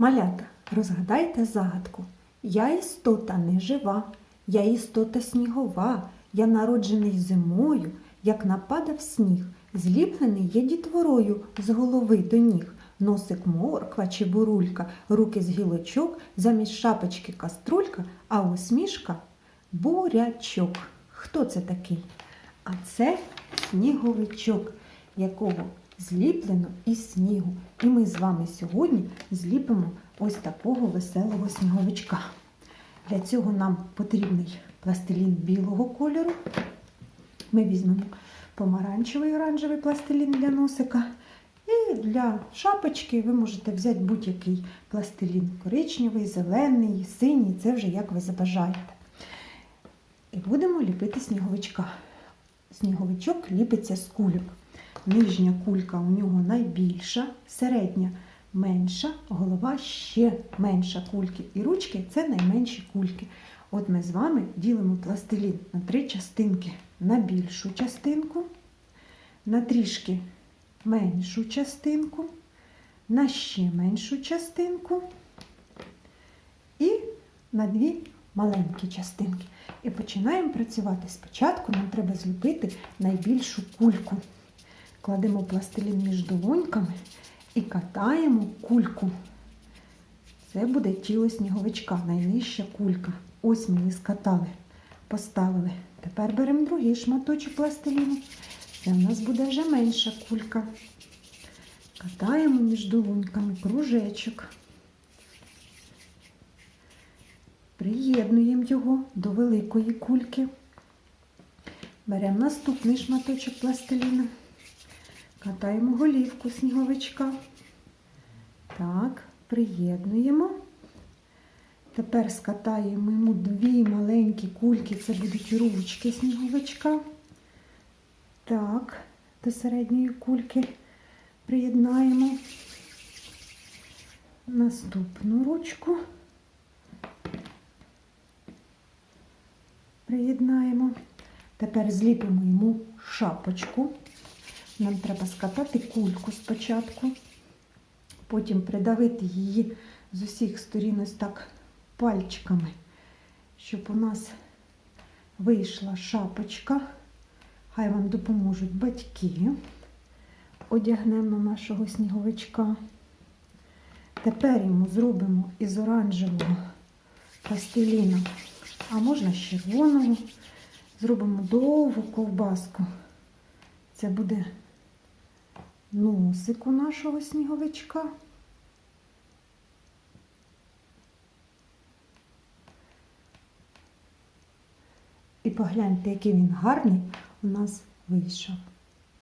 Малята, розгадайте загадку. Я істота не жива, я істота снігова, я народжений зимою, як нападав сніг, зліплений є дітворою з голови до ніг. Носик морква чи бурулька, руки з гілочок, замість шапочки каструлька, а усмішка бурячок. Хто це такий? А це сніговичок, якого зліплено із снігу. І ми з вами сьогодні зліпимо ось такого веселого сніговичка. Для цього нам потрібний пластилін білого кольору. Ми візьмемо помаранчевий оранжевий пластилін для носика. І для шапочки ви можете взяти будь-який пластилін коричневий, зелений, синій, це вже як ви забажаєте. І будемо ліпити сніговичка. Сніговичок ліпиться з кульок. Нижня кулька у нього найбільша, середня менша, голова ще менша кульки. І ручки це найменші кульки. От ми з вами ділимо пластилін на три частинки. На більшу частинку, на трішки меншу частинку, на ще меншу частинку і на дві маленькі частинки. І починаємо працювати. Спочатку нам треба зліпити найбільшу кульку. Кладемо пластилін між долоньками і катаємо кульку. Це буде тіло сніговичка, найнижча кулька. Ось ми її скатали, поставили. Тепер беремо другий шматочок пластиліну. Це у нас буде вже менша кулька. Катаємо між долоньками кружечок. Приєднуємо його до великої кульки. Беремо наступний шматочок пластиліну. Катаємо голівку сніговичка. Так, приєднуємо. Тепер скатаємо йому дві маленькі кульки, це будуть ручки сніговичка. Так, до середньої кульки приєднаємо наступну ручку. Приєднаємо. Тепер зліпимо йому шапочку. Нам треба скатати кульку спочатку, потім придавити її з усіх сторін ось так пальчиками, щоб у нас вийшла шапочка. Хай вам допоможуть батьки. Одягнемо на нашого сніговичка. Тепер йому зробимо із оранжевого пластиліна, а можна з червоного. Зробимо довгу ковбаску. Це буде носик нашого сніговичка. І погляньте, який він гарний у нас вийшов.